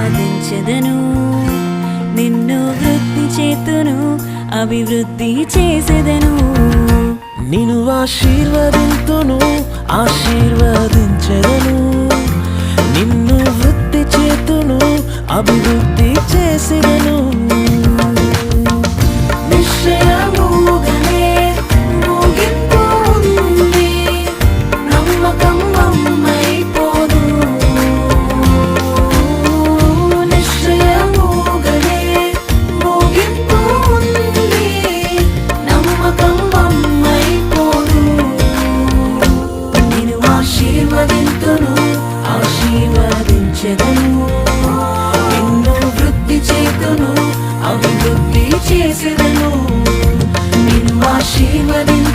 సాధించదను నిన్ను వృద్ధి చేతును అభివృద్ధి చేసేదను. నిన్ను ఆశీర్వదింతును ఆశీర్వదించదను. నిన్ను వృత్తి చేతును అభివృద్ధి చెదను నిన్ను వృద్ధి అభివృద్ధి చేసేదను. నిన్ను ఆశీర్వదిను